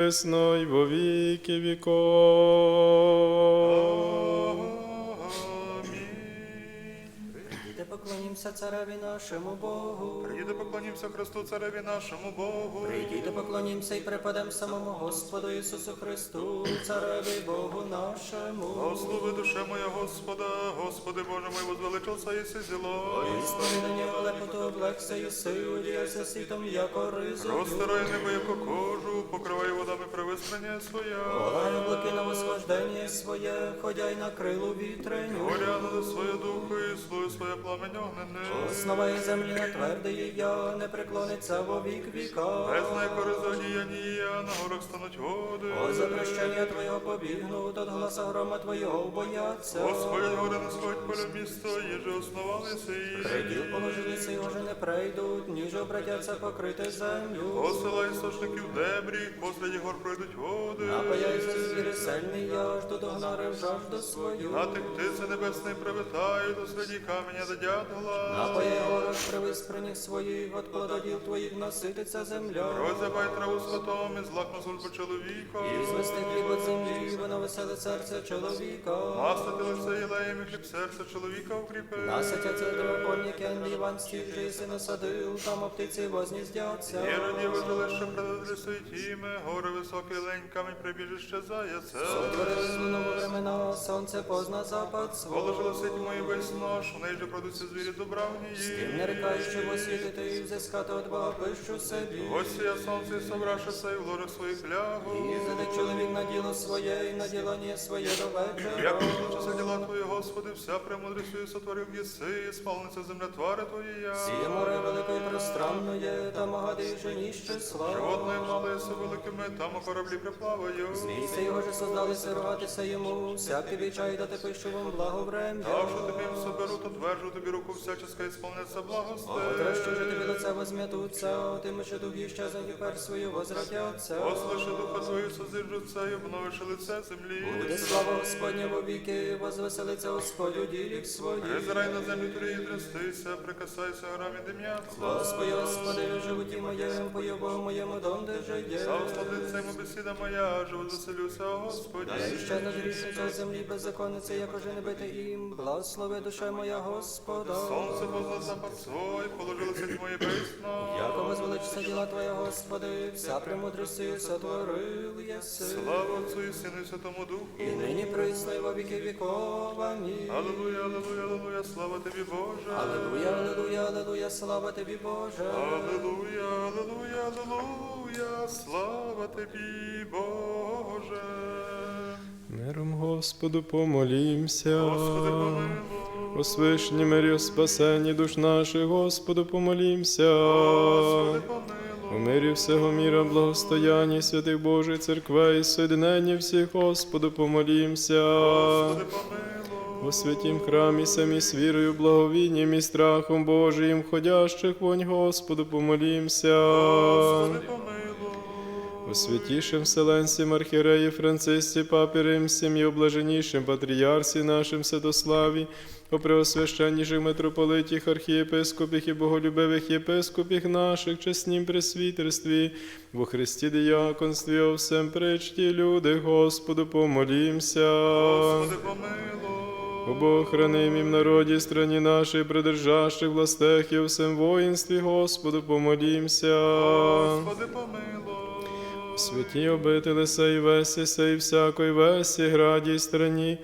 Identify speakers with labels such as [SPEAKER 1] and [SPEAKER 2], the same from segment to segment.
[SPEAKER 1] Пресно й во віки віков.
[SPEAKER 2] Поклонімся цареві нашому Богу.
[SPEAKER 3] Прийди поклонімся Христу Цареві нашому Богу.
[SPEAKER 2] Прийдіте, поклонімся і препадем самому Господу Ісусу Христу, цареві Богу нашому.
[SPEAKER 3] Благослови душе моя Господа, Господи Боже мой, возвеличився єси зіло.
[SPEAKER 2] Ісповідання лепоту облекся і сил, світом, яко ризою.
[SPEAKER 3] Розтирай небо, яко кожу, покривай водами привиснення своя.
[SPEAKER 2] Полай облаки на восхождення своє, ходяй на крилу вітреню.
[SPEAKER 3] Горя на своє духу і слуй своє пламень.
[SPEAKER 2] Основа і землі не твердий я, не преклониться во вік віка.
[SPEAKER 3] Без найкоризонія, на горах стануть води.
[SPEAKER 2] О, за прощення Твого побігнуть, от гласа грома Твого бояться.
[SPEAKER 3] Господь гори не сходь поля місто, їже основалися і.
[SPEAKER 2] Приділ положилися, його же не прийдуть, ніж обратяться покрити землю.
[SPEAKER 3] Посила істочників дебрі, посліді гор пройдуть води.
[SPEAKER 2] Напаяйся звіри сильний, я жду догнарив жажду свою.
[SPEAKER 3] На тих птиці небесний привітають, у святі каменя дадять глас.
[SPEAKER 2] Напояй город привис при них своїх, от плододіл твоїх насититься земля.
[SPEAKER 3] Розябай траву скотом і злакну службу чоловіка.
[SPEAKER 2] І звести хліб від землі, воно веселе серце чоловіка.
[SPEAKER 3] Мастити лице єлеєм і хліб серце чоловіка укріпи.
[SPEAKER 2] Наситя це драконник, Анді Іван стіг же єси насадив, там оптиці возніздяться.
[SPEAKER 3] Іроді вижилище предадри світіме, гори високі лень, камінь прибіжище заяце.
[SPEAKER 2] Сотворили злунову времена, сонце позна запад свого.
[SPEAKER 3] Сить мої весь нож, в неї же продуться звірі добравні.
[SPEAKER 2] Тим не рекай, що освітити і взискати от Бога пищу собі.
[SPEAKER 3] Ось я сонце і собрашися, і в ложах своїх лягу.
[SPEAKER 2] І заде чоловік на діло своє, і на ділання своє до вечора.
[SPEAKER 3] Як відлучаться діла твої, Господи, вся премудрістю і сотворив єси, і спалниця земля твари твоєя.
[SPEAKER 2] Сіє море велике і пространне, там агади і женіще слава.
[SPEAKER 3] Животне мале со великими, там у кораблі приплаваю.
[SPEAKER 2] Змійся його же создалися рогатися йому, всякий вічай дати пищу вам благоврем'я.
[SPEAKER 3] А що тобі соберу, то твержу тобі руку всяческа і сповниться благости.
[SPEAKER 2] Отрещо же тобі лице возм'ятуться, тим, що дух іщезнуть і пер свою возвратяться.
[SPEAKER 3] Послиши духа твою созиждуться і обновиши лице землі.
[SPEAKER 2] Буде слава Господня во віки, возвеселиться Господь у ділік своїх.
[SPEAKER 3] Призирай на землю і трястися, прикасайся горам і дим'яться.
[SPEAKER 2] Господи, Господи, в животі моєму, пою Богу моєму, донде жиє.
[SPEAKER 3] Завсладиться йому бесіда моя, живо заселюся, о Господі.
[SPEAKER 2] Я ще на грішниця землі беззаконниці, як уже не бити їм. Благослови душа моя Господа.
[SPEAKER 3] Сонце позна запад свой, положилося твоє писно.
[SPEAKER 2] Яко возвеличиться діла Твоя, Господи, вся премудрості сотворив єси.
[SPEAKER 3] Слава Отцу і Сину і Святому Духу.
[SPEAKER 2] І нині присно, і во віки віков. Амінь.
[SPEAKER 3] Аллилуйя, аллилуйя, аллилуйя, слава тобі, Боже.
[SPEAKER 2] Аллилуйя, аллилуйя, аллилуйя, слава тобі, Боже.
[SPEAKER 3] Аллилуйя, аллилуйя, аллилуйя, слава тобі, Боже.
[SPEAKER 1] Миром Господу помолімся.
[SPEAKER 3] Господи, помилуй.
[SPEAKER 1] О свишній мирі, о спасенні душ наших, Господу помолімся.
[SPEAKER 3] Господи.
[SPEAKER 1] У мирі всього міра, благостоянні святих Божих церквей, соєдненні всіх, Господу помолімся.
[SPEAKER 3] Господи.
[SPEAKER 1] У святім храмі самі з вірою, благовінням і страхом Божиїм, ходящих вонь, Господу помолімся.
[SPEAKER 3] Господи.
[SPEAKER 1] У святішим Вселенсім архіреї Францисці, папі Римсім і облаженішим патріарсі нашим Святославі, о преосвященніших митрополитіх, архієпископіх і боголюбивих єпископіх наших, чеснім пресвітерстві, во Христі діяконстві, о всем причті, люди, Господу помолімся.
[SPEAKER 3] Господи, помилуй.
[SPEAKER 1] О Бог хранимім народі, страні нашій, придержащих властях і у всем воїнстві, Господу помолімся.
[SPEAKER 3] Господи, помилуй.
[SPEAKER 1] Святі обители сей весі, сей всякої весі, граді страні,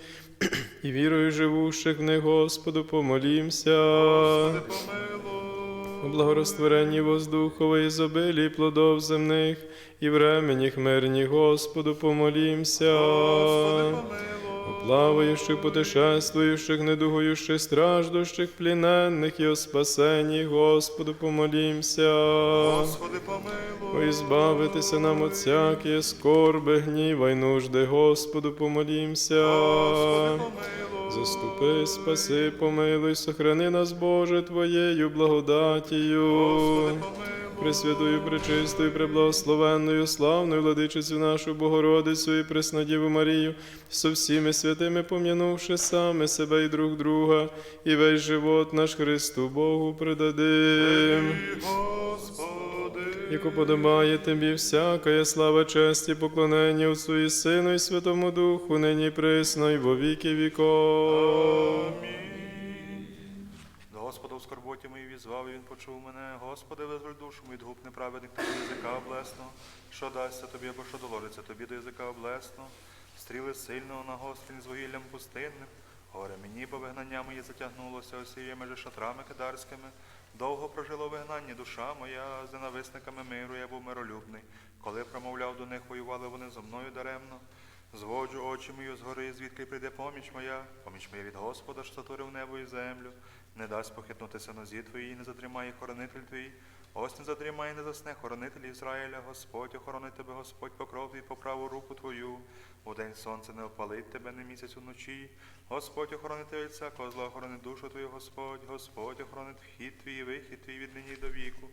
[SPEAKER 1] і вірою живущих в них, Господу, помолімся.
[SPEAKER 3] Господи, помилуй.
[SPEAKER 1] У благорозтворенні воздухової ізобилі плодов земних, і времені хмирні, Господу, помолімся.
[SPEAKER 3] Господи,
[SPEAKER 1] плаваючих, путешествуючих, недугуючих, страждущих, пліненних і о спасенні, Господу, помолімся.
[SPEAKER 3] Господи, помилуй.
[SPEAKER 1] Ой, збавитися нам от всякої скорби, гніва й нужди, Господу, помолімся.
[SPEAKER 3] Господи, помилуй.
[SPEAKER 1] Заступи, спаси, помилуй, сохрани нас, Боже, Твоєю благодатію.
[SPEAKER 3] Господи, помилуй.
[SPEAKER 1] Пресвятою, пречистою, преблагословенною, славною владичицю нашу Богородицю і Преснодіву Марію, со всіми святими пом'янувши саме себе і друг друга, і весь живот наш Христу Богу предадим. Яко подобає тобі всякая слава, честь і поклонення Отцу і Сину і Святому Духу, нині присно і во віки віков.
[SPEAKER 3] Господа скорботі моїй візвав, і він почув мене. Господи, визволь душу мою, від губ неправедних та язика облесно. Що дасться тобі, або що доложиться тобі до язика облесно. Стріли сильного на гострін з вугіллям пустинним. Горе мені, бо вигнання моє затягнулося осіями же шатрами кидарськими. Довго прожила у вигнанні душа моя, з ненависниками миру я був миролюбний. Коли промовляв до них, воювали вони зо мною даремно. Зводжу очі мої згори, звідки прийде поміч моя, поміч моя від Господа, що сотворив небо і землю. Не дасть похитнутися нозі твої, не затримає хоронитель твій. Ось не затримає, не засне хоронитель Ізраїля, Господь охорони тебе, Господь покров твій по праву руку твою. У день сонце не опалить тебе, не місяць уночі. Господь охоронить тебе всякого зла, охоронить душу твою, Господь, Господь охорони вхід твій вихід твій від нині до віку.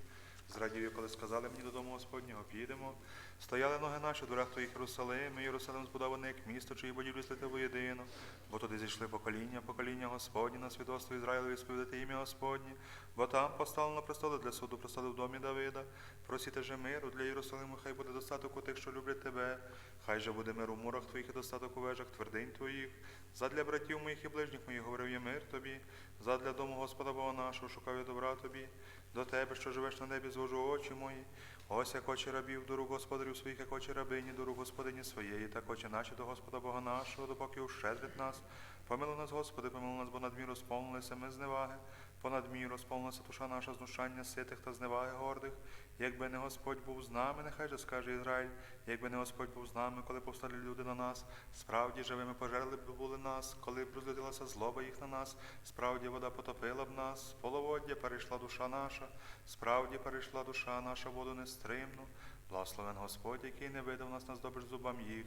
[SPEAKER 3] Зрадів, коли сказали мені додому Господнього, підемо. Стояли ноги наші дурах твоїх Єрусалим, і Єрусалим збудований як місто, чиї будівлі слити воєдино. Бо туди зійшли покоління, покоління Господні на свідоцтво Ізраїлеві сповідати ім'я Господнє. Бо там поставлено престоли для суду, престоли в домі Давида. Просіте же миру для Єрусалиму, хай буде достаток у тих, що люблять тебе. Хай же буде мир у мурах твоїх і достаток у вежах твердинь твоїх. Задля братів моїх і ближніх моїх говорив я мир тобі. Задля дому Господа Бога нашого шукав я добра тобі. До тебе, що живеш на небі, звожу очі мої. Ось як очі рабів до рук господарів своїх, як очі рабині до рук господині своєї, так очі наші до Господа Бога нашого, допоки ущедрить нас. Помилуй нас, Господи, помилуй нас, бо надміру сповнилися ми зневаги. Понад міру сповнилася душа наша знущання ситих та зневаги гордих. Якби не Господь був з нами, нехай же скаже Ізраїль, якби не Господь був з нами, коли повстали люди на нас, справді живими пожерли б були нас, коли б розлютилася злоба їх на нас, справді вода потопила б нас, половоддя перейшла душа наша, справді перейшла душа наша воду нестримну. Благословен Господь, який не видав нас на здобич зубам їх.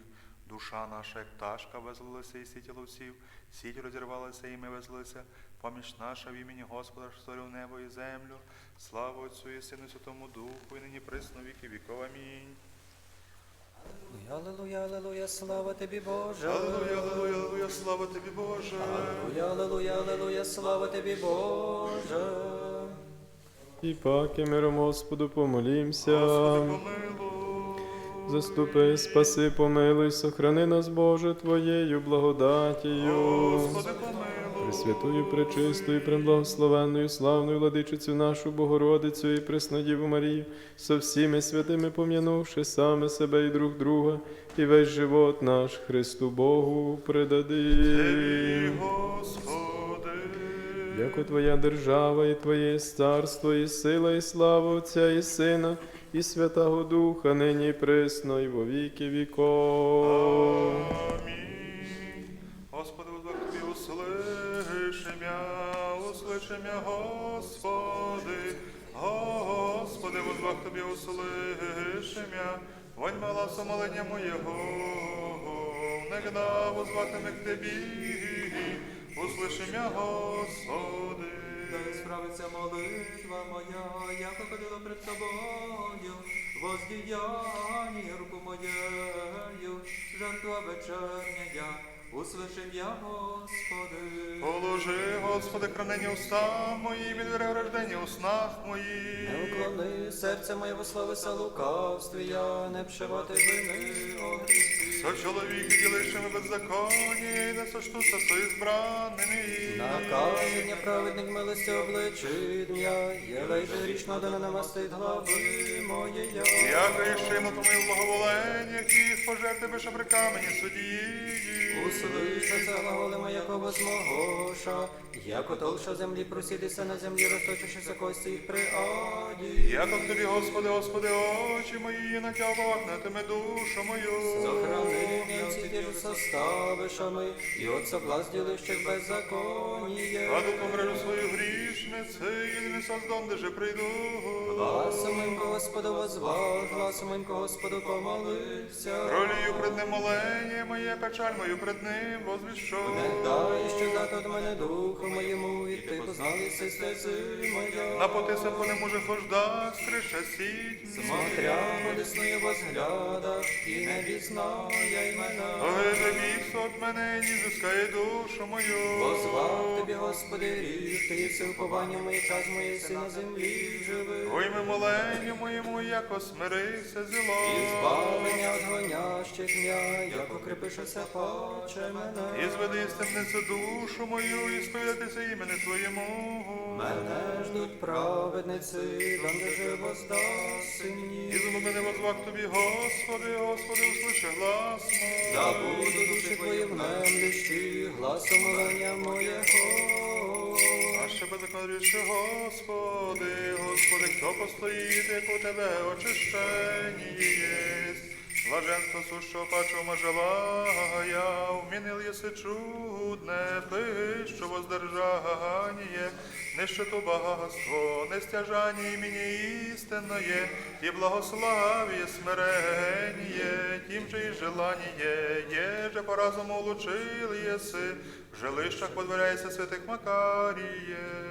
[SPEAKER 3] Душа наша, як пташка, везлилася і сіті ловців, сіть розірвалася, і ми везлися. Поміч наша в імені Господа, що створив небо і землю. Слава Отцю і Сину Святому Духу, і нині присно віки віков. Амінь.
[SPEAKER 2] Аллилуйя, аллилуйя, слава тобі, Боже.
[SPEAKER 3] Аллилуйя, аллилуйя, аллилуйя, слава тобі, Боже.
[SPEAKER 2] Аллилуйя, аллилуйя, аллилуйя, слава тобі, Боже.
[SPEAKER 1] І паки миром Господу помолімся.
[SPEAKER 3] Господи, помилуй.
[SPEAKER 1] Заступи, спаси, помилуй, сохрани нас, Боже, Твоєю благодатію.
[SPEAKER 3] Господи, помилуй.
[SPEAKER 1] Пресвятую, пречистою, преблагословенною, славною владичицю нашу Богородицю і Преснодіву Марію, со всіми святими пом'янувши саме себе і друг друга, і весь живот наш Христу Богу.
[SPEAKER 3] Господи.
[SPEAKER 1] Яко Твоя держава, і Твоє царство, і сила, і слава Отця, і Сина, і Святого Духа, нині і присно, і во віки віков.
[SPEAKER 3] Амінь. Господи, возвах Тобі услышим я, услышим я, Господи. Господи, возвах Тобі услышим я, вонь мала сомолення моєго. Негда возватиме к Тебі, услышим я, Господи.
[SPEAKER 2] Дай справиться молитва моя, я походила пред тобою, воздіяння руку моєю, жертва вечерня, услышим я, Господи.
[SPEAKER 3] Положи, Господи, хранення уста мої, від рождення у снах
[SPEAKER 2] Не уклони серце моє славися лукавстві, я не вшивати вини о грісі.
[SPEAKER 3] Со чоловіки ділищами беззаконні, не сочтуся со ізбранними.
[SPEAKER 2] Наказання праведник милості обличить я, єлей же грішно да не намастить глави моєї.
[SPEAKER 3] Я грішимо в благоволення, яких пожерти бишебри камені судії.
[SPEAKER 2] Услышаться глаголима, яко возмогоша, яко толша землі просідися на землі, розточившися кості їх при аді.
[SPEAKER 3] Як от тобі, Господи, Господи, очі мої, на тя обвахнетиме душу мою.
[SPEAKER 2] Сохрани меня ці ті ж составишами, і от соблазн ділищих беззаконіє.
[SPEAKER 3] А тут помрежу свою грішницю, і не создом, де же прийду.
[SPEAKER 2] Гласом моїм ко Господу возвав, гласом Господу помолився.
[SPEAKER 3] Ролію пред ним молення моє, печаль мою пред ним возвішу.
[SPEAKER 2] Дай щезати від мене духу моєму, і ти познали стези моя.
[SPEAKER 3] На поти се по не може хожда, скриша сіть.
[SPEAKER 2] Смотря по його взглядах, і не пізнає мене.
[SPEAKER 3] Ой, бігся от мене, ні зискає душу мою.
[SPEAKER 2] Позвав тебе, Господи, ріг, ти все уповання моє, час моє си на землі живи.
[SPEAKER 3] Ой, ми моленню моєму, яко смирився зіло.
[SPEAKER 2] І збавлення від гонящих дня, як укріпишеся паче мене.
[SPEAKER 3] І зведи з темниці душу мою, і сповідатися імені Твоєму.
[SPEAKER 2] Мене ждуть праведниці, там де живо здаси
[SPEAKER 3] І зло мене возвак тобі, Господи, Господи, услыши глас мой.
[SPEAKER 2] Я буду душі твої в немлющі, гласом молення моєго.
[SPEAKER 3] А ще беззаконріше, Господи, Господи, хто постоїть, як у Тебе очищені єсть. Блаженство сущого пачого желая, вмінил єси чудне, пищу воздержання, нищету багатство, нестяжання імені істинное, і благославіє смирення, тим же і желання, є же по разуму улучили єси, в жилищах подворяється святих Макаріє.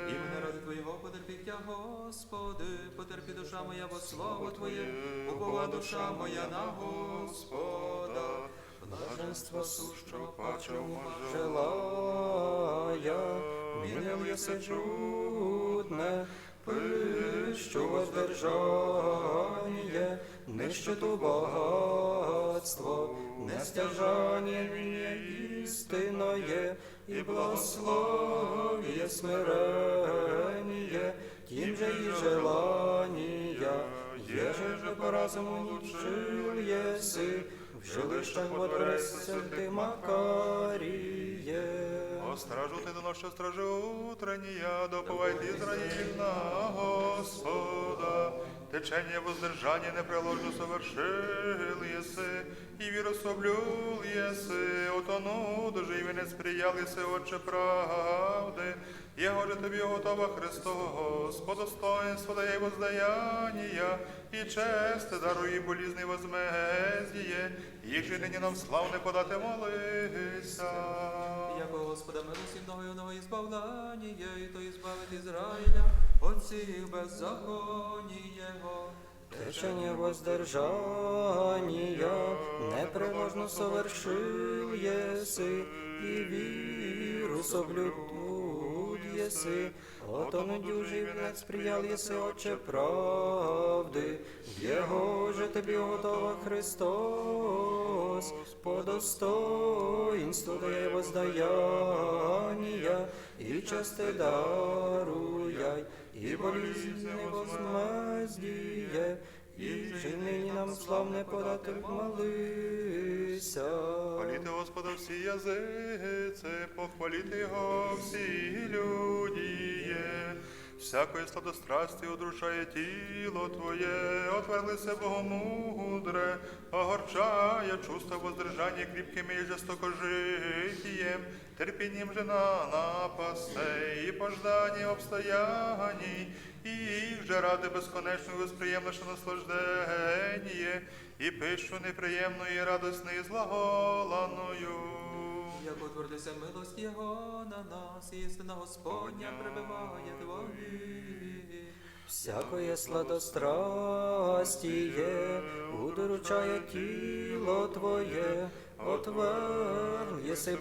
[SPEAKER 4] Господи, потерпі душа моя во славу Твоє, упова душа моя на Господа.
[SPEAKER 2] Блаженство сущого пачому желая, милим єси чудне, пищу воздержання, нищету багатство, нестяжання істинное, і благословіє смирення, тим же і желання, еже же по разуму учил єси, в жилищах водорися ти Макаріє.
[SPEAKER 3] О, стражу ти доношу стражи утреннія, доповайте Ізраїль на Господа. Течення воздержання непреложно совершил єси, і вірособлюл єси, отону дуже і вінець приял єси, Отче правди. Його же тобі готова Христос, по достоинству дає воздаяння, і честь дарує болізний возмездіє, їх же нині нам славне подати молися.
[SPEAKER 4] Яко Господа милості многою одного і і то і збавить Ізраїля, от всіх беззаконієго.
[SPEAKER 2] Течення воздержання непреложно совершил єси, і віру соблюд єси, ото недюжий вінець приял єси, Отче правди, Його же тобі готова Христос, по достоинству дає воздаяння, і часте даруяй, і болізни возмездіє, і нині нам славне подати молися.
[SPEAKER 3] Хваліте Господа всі язиці, похваліте Його всі людіє. Всякої сладострасті одрушає тіло Твоє, отверлися Богомудре, огорчає чувство воздержання кріпкими і жестокожитієм, терпінням же на напасе, і пожданні обстоянні, і їх же ради безконечного безприємнаше наслаждення, і пищу неприємної, радосної, злаголаною.
[SPEAKER 4] Як утвердися милость Його на нас, істина Господня пребиває Твої.
[SPEAKER 2] Всякої сладострастіє, удоручає тіло Твоє, отверн, єси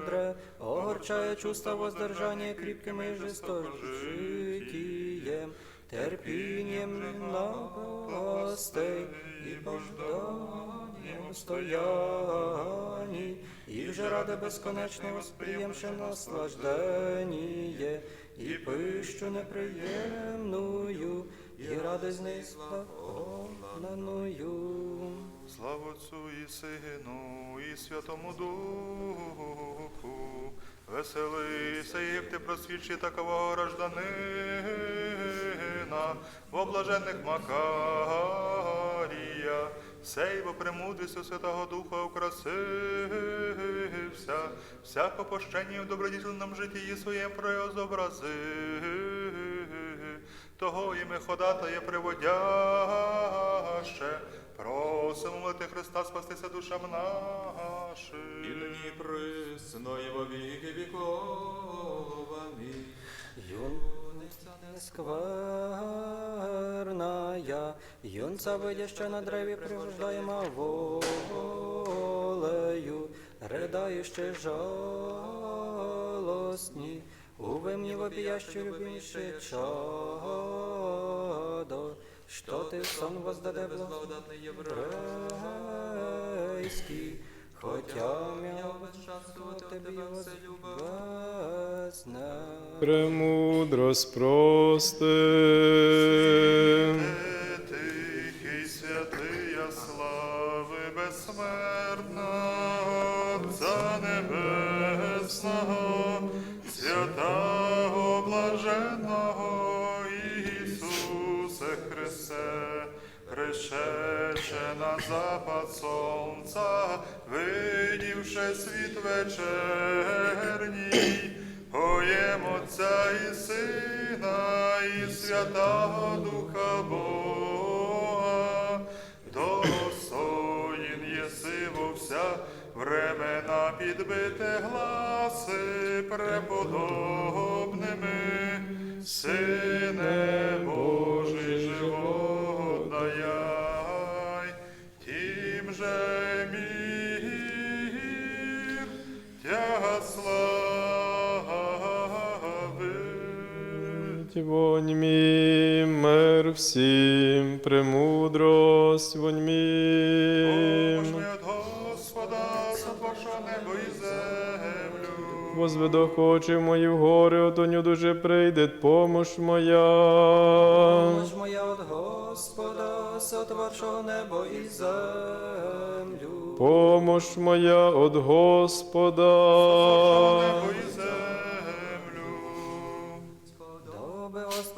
[SPEAKER 2] Богомудре, огорчає чувства воздержання кріпкими і жестокожитієм, терпінням напастей і пожданням стоянні, і вже ради безконечного сприємше наслажденіє, і пищу неприємною, і радость неславною.
[SPEAKER 3] Слава Отцу і Сину, Святому Духу, веселися, як ти просвідчи такого гражданина, во блаженних Макарія, сей во премудрістю Святого Духа украсився, всяко пощення в добродітельному житті своєм преозобразив того і ми ходатає приводяще Просимо молити Христа спастися душам нашим.
[SPEAKER 4] І нині присно, і во віки віков. Амінь.
[SPEAKER 2] Юниця нескверная, юнца видяща на древі пригождаємо волею, ридаючи жалосні, у вимні вопіящу любіше чадо, що ти сон воздаде
[SPEAKER 4] Безблагодатний єврей.
[SPEAKER 2] благорейський, хотя м'яв
[SPEAKER 4] безчаствувати
[SPEAKER 2] тобі
[SPEAKER 4] тебе все любов.
[SPEAKER 2] возбезне.
[SPEAKER 1] Премудрость прости.
[SPEAKER 3] Тихий святия слави безсмертного пришедше на запад сонця, видівши світ вечерній, Поєм Отця і Сина, і Святого Духа Бога, достоїн єси во вся времена підбити гласи преподобними, Сине Божий
[SPEAKER 1] Вонь мій, мир всім, премудрость, вонь мій.
[SPEAKER 3] Помощ от Господа, сотворшо небо і землю.
[SPEAKER 1] Возведох очі мої в гори, отоню дуже прийде помощ моя.
[SPEAKER 2] Помощ моя от Господа, сотворшого небо і землю.
[SPEAKER 1] Помощ моя от Господа.
[SPEAKER 3] Небо і землю.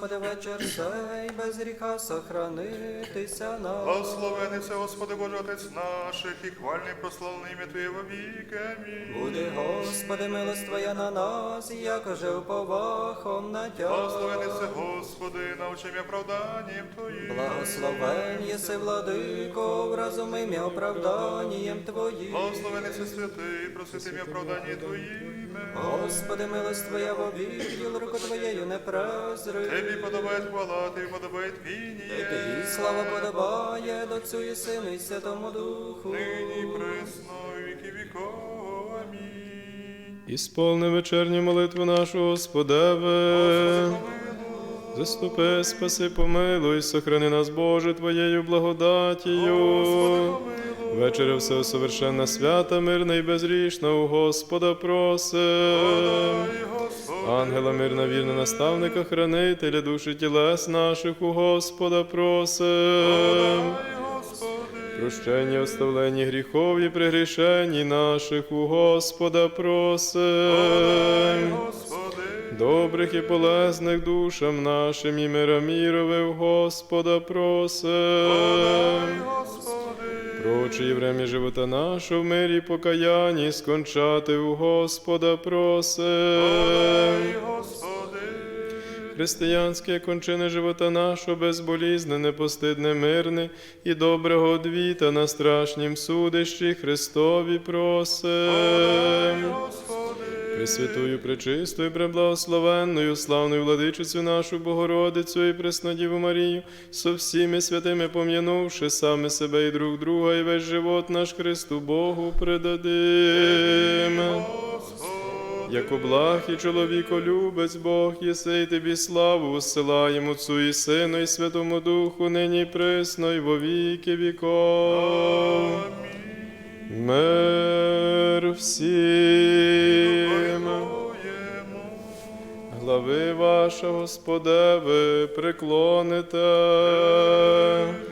[SPEAKER 2] Господи, вечір сей, без гріха сохранитися нам.
[SPEAKER 3] Благословениться, Господи Боже, Отець наших, і хвальний прославлений ім'я Твоє во віки. Амінь.
[SPEAKER 2] Буде, Господи, милость Твоя на нас, якоже уповахом на Тя.
[SPEAKER 3] Благословениться, Господи, научи м'я оправданням Твоїм.
[SPEAKER 2] Благословен єси, владико, вразуми м'я оправданням Твоїм.
[SPEAKER 3] Благословениться святий, просити м'я оправдання Твоїм.
[SPEAKER 2] Господи, милость Твоя во вік, діл руку Твоєю не презри.
[SPEAKER 3] Тобі подобає хвала, Тобі подобає
[SPEAKER 2] І
[SPEAKER 3] твініє.
[SPEAKER 2] Тобі слава подобає до Отцю і Сину і Святому Духу.
[SPEAKER 3] Нині пресно, і віки віков. Амінь.
[SPEAKER 1] Ісполни вечерню молитву нашу, Господеве. Заступи, спаси, помилуй, сохрани нас, Боже, Твоєю благодатію. Вечеря все совершенна свята, мирна і безрішна, у Господа просим. Ангела мирна, вірна наставника, хранителя душі тілес наших, у Господа просим. Прощення, оставлення гріхов і прегрішень наших, у Господа просим. Добрих і полезних душам нашим і миромірове в Господа просим. Прочі время живота нашого в мирі покаянні скончати у Господа просим. Християнське кончини живота нашого безболізне, непостидне, мирне і доброго одвіта на страшнім судищі Христові просим. Пресвятую, пречистою, преблагословенною, славною владичицю нашу Богородицю і Преснодіву Марію, со всіми святими пом'янувши саме себе і друг друга, і весь живот наш Христу Богу предадим. Як облах і чоловіколюбець Бог, єси й тобі славу, усилаємо Отцу і Сину, і Святому Духу, нині і присно, і во віки віков. Мир всім. Глави ваша, Господеве, преклоните.
[SPEAKER 3] Господи.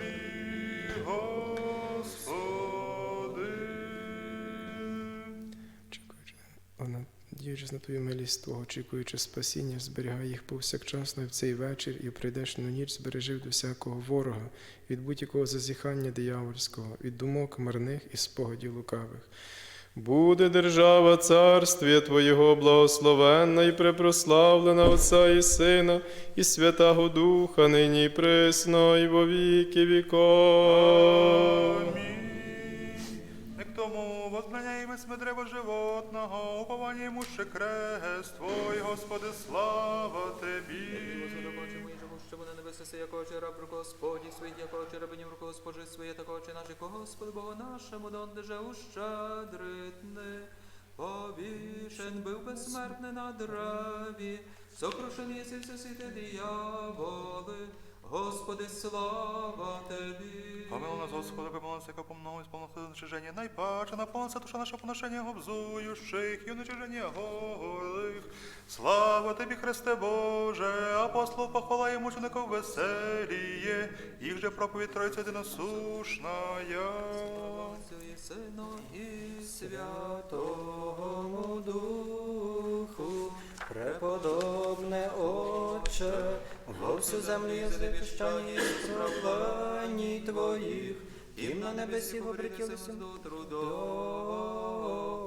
[SPEAKER 1] На твою милість Твого, очікуючи спасіння, зберігай їх повсякчасно і в цей вечір, і в прийдешну ніч збережи від усякого ворога, від будь-якого зазіхання диявольського, від думок марних і спогадів лукавих. Буде держава царствія Твоєго благословенна і препрославлена Отця і Сина, і Святого Духа, нині і присно, і во віки віков.
[SPEAKER 3] Амінь. И к тому возбраняем мы древо животного, упование ему ще крест Твой, Господи, слава Тебі.
[SPEAKER 4] Господи, що вони небеси, як очі раб руку Господні своїх, як очі рабинів руку Госпожи своє, так очі наші, ко Господи, Богу нашому, донде же ущадритне. Повішен був безсмертний на древі, сокрушен єси все світи дияволи, Господи, слава Тебі.
[SPEAKER 3] Помилуй нас, Господи, помилуй нас, яко помного исполнился начижение найпаче, наполнится душа наша поношення обзуючих і уничиження голих. Слава Тобі, Христе Боже, апостол похвала йому мучеников веселіє, їх же проповідь Тройця єдиносушная.
[SPEAKER 4] Отцю і Сину і Святому Духу,
[SPEAKER 2] Преподобне Отче, во всю землю я звіщання і Твоїх, і на небесі обретілися
[SPEAKER 4] до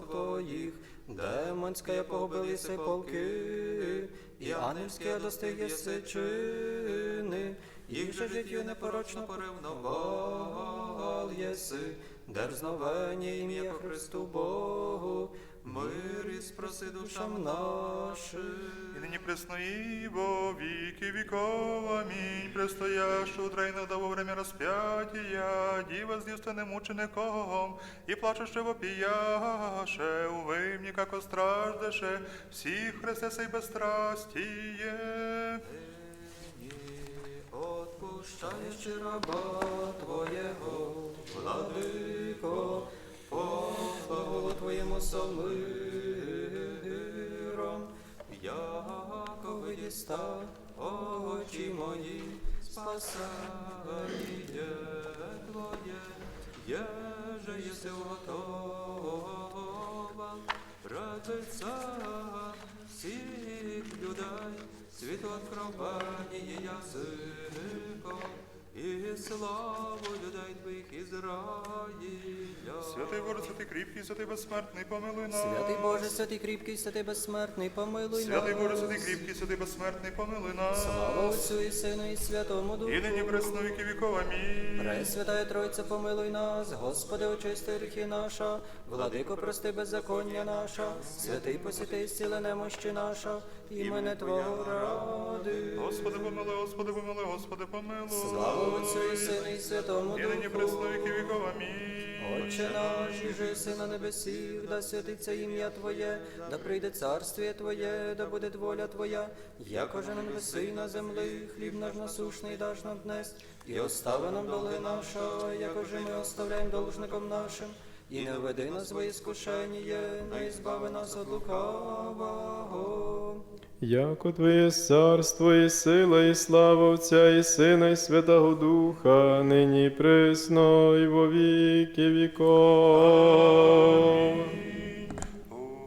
[SPEAKER 2] Твоїх, демонська погубилися полки, і ангельське достиг єси чини, їх же життю непорочно поревновал єси, дерзновення ім'я Христу Богу, мир і спроси душам нашим.
[SPEAKER 3] І нині пресно і во віки віков, амінь. Престоящу тройно до во время розп'ятія, діва з дівственним мучеником, і плачуще вопіяше, у вимні, како страждеше, всіх Христе сей безстрастіє.
[SPEAKER 4] і отпущаєш раба Твоєго,
[SPEAKER 2] Владико, благу Твоєму миром, яко видіста очі мої, спасає
[SPEAKER 4] Твоє, єже єси готова, радиться всіх людей, світу откровення язиком, і славу людей Твоїх Ізраїля.
[SPEAKER 3] Святий Боже, святий кріпкий, святий безсмертний, помилуй нас.
[SPEAKER 2] Святий Боже, святий кріпкий, святий безсмертний, помилуй нас.
[SPEAKER 3] Святий Боже, святий кріпкий, святий безсмертний, помилуй нас.
[SPEAKER 2] Слава Отцю і Сину і Святому Духу.
[SPEAKER 3] І нині пресно віки віков, амінь.
[SPEAKER 2] Пресвятая Тройця, помилуй нас, Господи, очисти гріхи наша, владико, прости беззаконня наша, святий посіти, зціли немощі наша, імене Твого ради.
[SPEAKER 3] Господи, помилуй, Господи, помилуй, Господи, помилуй.
[SPEAKER 2] Слава Отцю і Сину і Святому
[SPEAKER 3] І нині
[SPEAKER 2] Духу.
[SPEAKER 3] пресно віки віков, амінь.
[SPEAKER 2] Отче наш, і єси на небесі, да святиться ім'я Твоє, да прийде царствіє Твоє, да буде воля Твоя, якоже на небеси і на землі, хліб наш насушний даш нам днес, і остави нам долги наша, якоже ми оставляємо должником нашим, і не введи нас в іскушення, не збави нас від лукавого.
[SPEAKER 1] Яко Твоє царство і сила, і слава Отця і Сина, і Святого Духа, нині і присно, і во віки віков.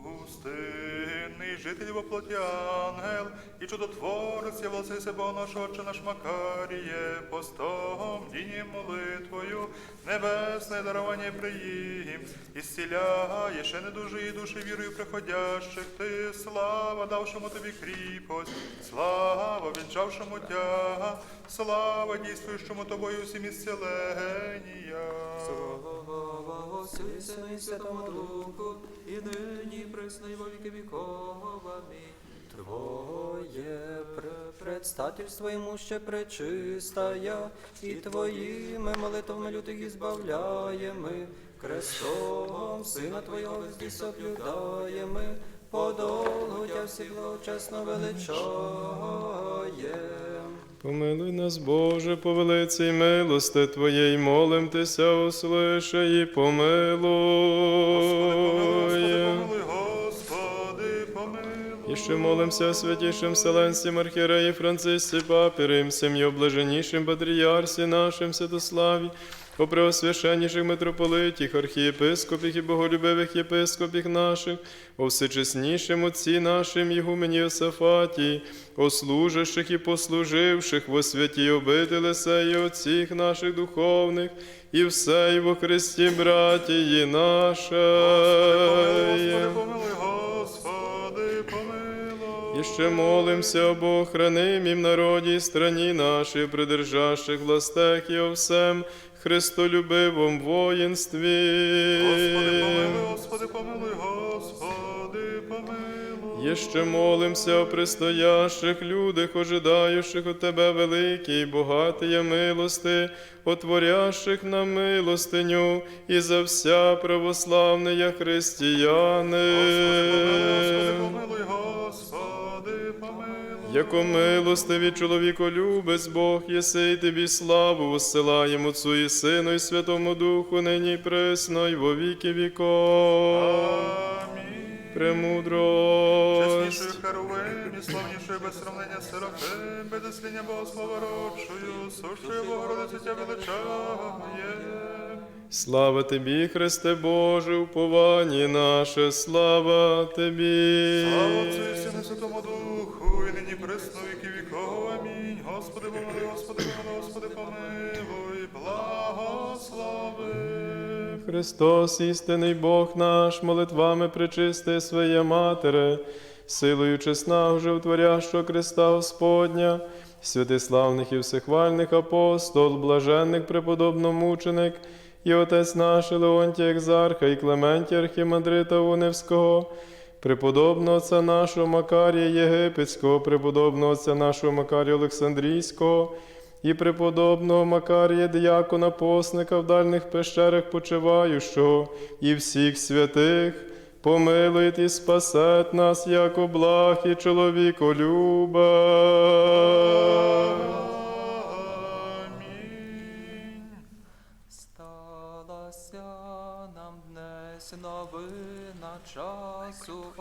[SPEAKER 3] Пустинний житель во плоті ангел, і чудотворець явився Бог наш Отче наш Макаріє, постом, дінням молитвою, небесне дарування приїм, і зціляє ще недужі душі вірою приходящих, ти слава давшому тобі кріпость, слава вінчавшому тяга, слава дійствуючому тобою всім ісцелення.
[SPEAKER 4] Слава Отцю і Сину і Святому Духу, і нині, і присно, і во віки. Амінь.
[SPEAKER 2] Твоє пр- предстательство йому ще пречистая, і Твоїми молитвами лютих ізбавляємо, крестом Сина Твого везді соблюдаємо, подолгу Тя всі благочесно величаєм.
[SPEAKER 1] Помилуй нас, Боже, по велиці милости Твоєї, молим Тися, услишай і помилуй.
[SPEAKER 3] Помилуй, Господи, помилуй.
[SPEAKER 1] Ще молимся святішим Вселенсім архіреї Францисці Папі Римсім і облаженішим патріарсі нашим Святославі, о преосвященніших митрополитіх, архієпископіх і боголюбивих єпископіх наших, о всечеснішим Отці нашим Ігумені Йосафаті, о служащих і послуживших во святій обители сеї отціх наших духовних, і все і во Христі братії наше.
[SPEAKER 3] Господи, помилуй, Господи, помилуй.
[SPEAKER 1] І ще молимся об охранимім народі і страні нашій, придержащих властях і о всем Христолюбивом воїнстві.
[SPEAKER 3] Господи, помилуй, Господи, помилуй, Господи, помилуй.
[SPEAKER 1] І ще молимся о пристоящих людях, ожидаючих от Тебе великі і богатія милости, отворящих на милостиню і за вся православне християни.
[SPEAKER 3] Господи, помилуй, Господи, помилуй.
[SPEAKER 1] Яко милостиві чоловіколюбець Бог, єси й тобі славу воссилаємо Отцу і Сину, і Святому Духу, нині й присно, й во віки віков. Премудрость.
[SPEAKER 3] Чеснішою і славнішою без сравнення Серафим, без досління Богослова родшою, сущою Богородицю тя величає.
[SPEAKER 1] Слава тобі, Христе Боже, уповання наше, слава тобі.
[SPEAKER 3] Слава Отцю і Сину Святому Духу, і нині присно віки віков. Амінь. Господи, помилуй, Господи, помилуй, Господи, помилуй, благослови.
[SPEAKER 1] Христос, істинний Бог наш, молитвами причисти своє Матере, силою чесна, животворящого Христа Господня, святиславних і всехвальних апостол, блаженних преподобномученик, і отець наш Леонтій Екзарха, і Клементій Архімандрита Уневського, преподобного отця нашого Макарія Єгипетського, преподобного отця нашого Макарія Олександрійського, і преподобного Макарія діякона посника в дальних пещерах почиваючого, і всіх святих, помилуйте і спасет нас, як благ і чоловіколюба.
[SPEAKER 4] Нам